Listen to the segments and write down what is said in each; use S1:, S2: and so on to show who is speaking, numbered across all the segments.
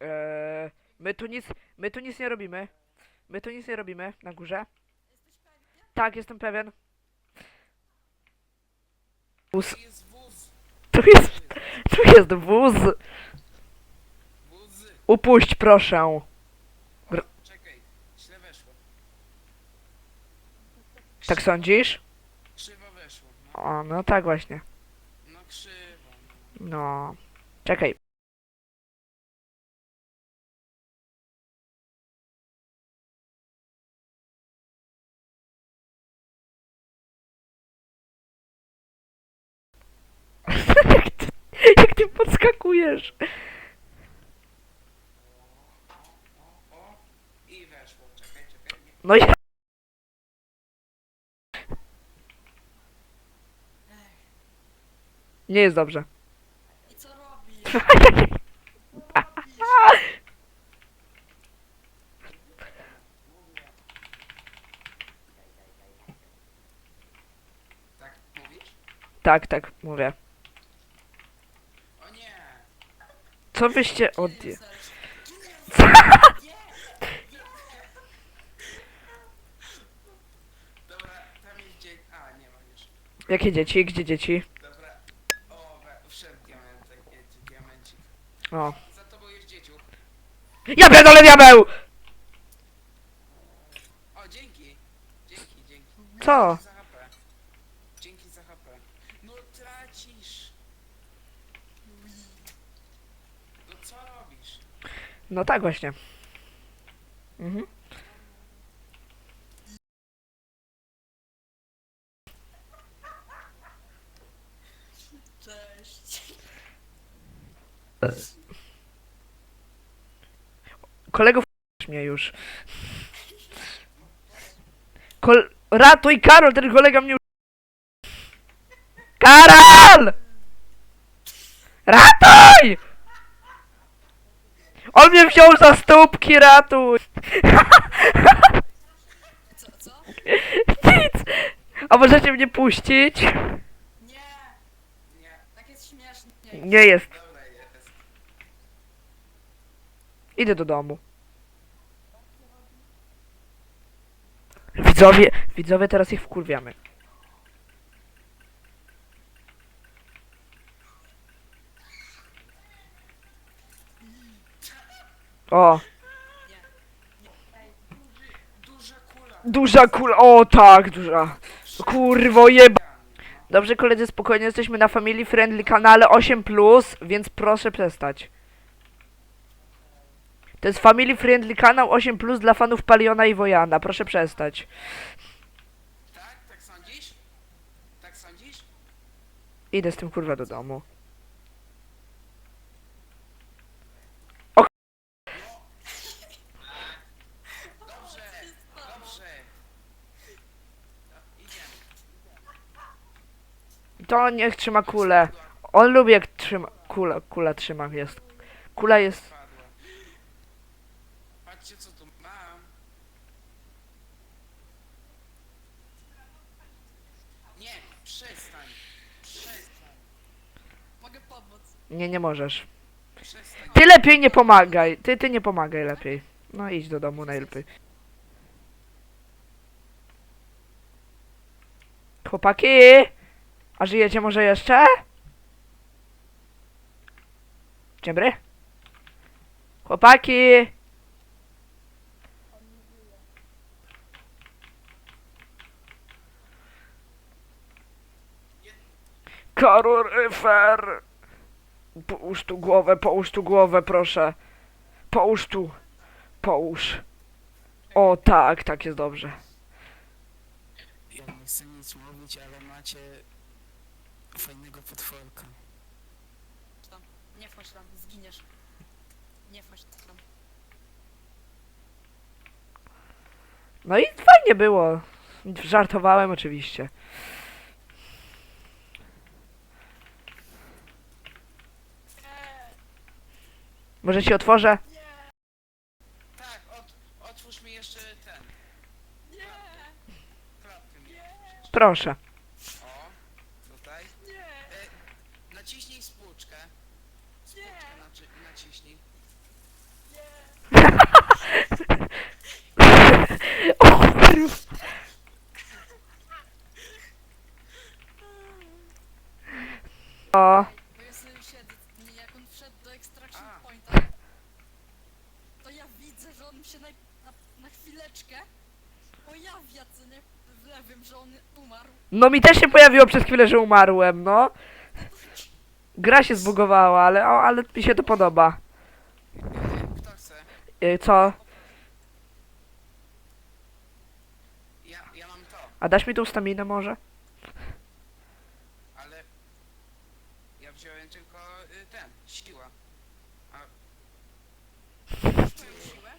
S1: Eee, my tu nic, my tu nic nie robimy. My tu nic nie robimy na górze. Tak, jestem pewien. Wóz.
S2: Tu jest.
S1: Tu jest, wóz. Upuść proszę.
S2: Czekaj. Źle weszło.
S1: Tak sądzisz?
S2: Krzywo weszło. No,
S1: O, no tak właśnie.
S2: no krzywo.
S1: No. Czekaj.
S2: Nie.
S1: No ja... Nie jest dobrze.
S3: I co robisz?
S2: Tak?
S1: Tak, tak, mówię.
S2: O nie.
S1: Co wyście od...
S2: Dobra, tam jest dzień. A, nie ma już.
S1: Jakie dzieci? Gdzie dzieci?
S2: Dobra. O. Za tobą jest dzieciu.
S1: Ja pierdolę diabeł!
S2: O, dzięki. Dzięki, dzięki.
S1: Co?
S2: Dzięki za HP. Dzięki za HP. No tracisz. No co robisz?
S1: No tak właśnie. Mhm. Kolegów mnie już. Kol ratuj Karol, ten kolega mnie Karol! Ratuj! On mnie wziął za stópki, ratuj!
S3: Co, co?
S1: Nic! A możecie mnie puścić?
S3: Nie,
S2: Nie.
S3: tak jest śmiesznie.
S1: Nie jest.
S2: Dobra jest.
S1: Idę do domu. Widzowie, widzowie, teraz ich wkurwiamy. O,
S2: Duża kula.
S1: o tak, duża. Kurwo jeba. Dobrze koledzy, spokojnie, jesteśmy na Family Friendly kanale 8+, więc proszę przestać. To jest Family Friendly kanał 8+, dla fanów Paliona i Wojana, proszę przestać.
S2: Tak? Tak sądzisz? Tak sądzisz?
S1: Idę z tym kurwa do domu.
S2: Dobrze. Dobrze. No, idziemy.
S1: To niech trzyma kulę. On lubi jak trzyma. Kula, kula trzyma jest. Kula jest.
S2: Patrzcie co tu mam. Nie, przestań. Przestań.
S3: Mogę pomóc.
S1: Nie, nie możesz.
S2: Przestań.
S1: Ty lepiej nie pomagaj. Ty, ty nie pomagaj lepiej. No idź do domu najlepiej. Chłopaki! A żyjecie może jeszcze? Dzień dobry. Chłopaki! Karol Ryfer! Połóż tu głowę, połóż tu głowę, proszę. Połóż tu. Połóż. O tak, tak jest dobrze.
S2: Ja nie chcę nic mówić, ale macie fajnego potworka.
S3: Tam. Nie wchodź tam, zginiesz. Nie wchodź tam.
S1: No i fajnie było. Żartowałem oczywiście. Może ci otworzę?
S2: Tak, ot, otwórz mi jeszcze ten.
S3: Nie!
S2: Klapkę mi.
S1: Proszę.
S2: O,
S3: Bo ja sobie siedzę, nie, jak on wszedł do extraction pointa, to ja widzę, że on się na, na, na chwileczkę pojawia, co nie, w lewym, że on umarł.
S1: no mi też się pojawiło przez chwilę, że umarłem, no. Gra się zbugowała, ale, o, ale mi się to podoba.
S2: Kto chce?
S1: Y, Co?
S2: Ja, ja mam to,
S1: A dasz mi tą staminę może?
S2: ale ja wziąłem tylko y, ten, siła. A
S3: Moją siłę,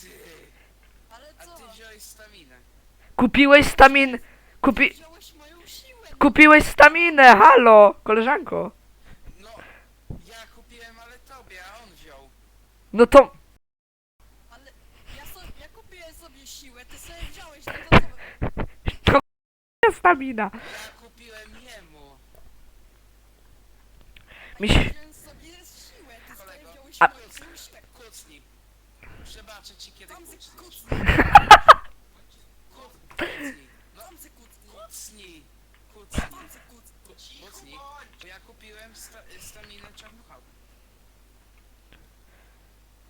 S2: ty,
S3: ale
S2: a
S3: co?
S2: ty wziąłeś staminę.
S1: Kupiłeś stamin... Kupi...
S3: Wziąłeś moją siłę,
S1: Kupiłeś staminę, halo, koleżanko.
S2: No, ja kupiłem, ale tobie, a on wziął.
S1: No to...
S3: ale ja, so, ja kupiłem sobie siłę, ty sobie wziąłeś, no to co?
S1: to stamina.
S2: Ja kupiłem jemu.
S1: Mi się... A-.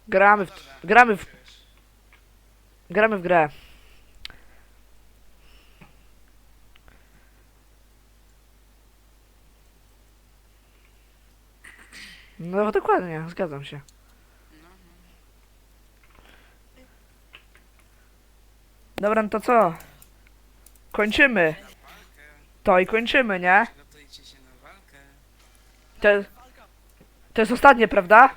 S1: Gramy w... Gramy w... Gramy w grę. No dokładnie, zgadzam się. Dobra, no to co? Kończymy. To i kończymy, nie?
S2: Się na walkę.
S1: To, to jest ostatnie, prawda?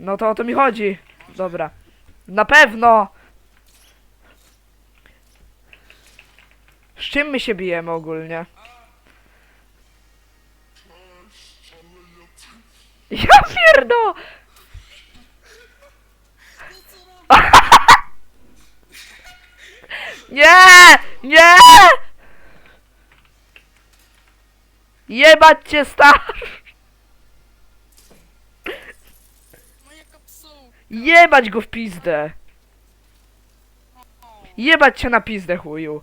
S1: No to o to mi chodzi. Dobra. Na pewno! Z czym my się bijemy ogólnie? Ja pierdo! Nie! Nie! Jebać cię star!
S3: Moja kapsułka.
S1: Jebać go w pizdę!
S3: O,
S1: Jebać cię na pizdę chuju!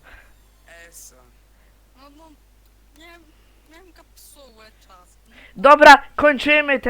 S3: No, no, miałem, miałem kapsułę czas.
S1: Dobra, kończymy ten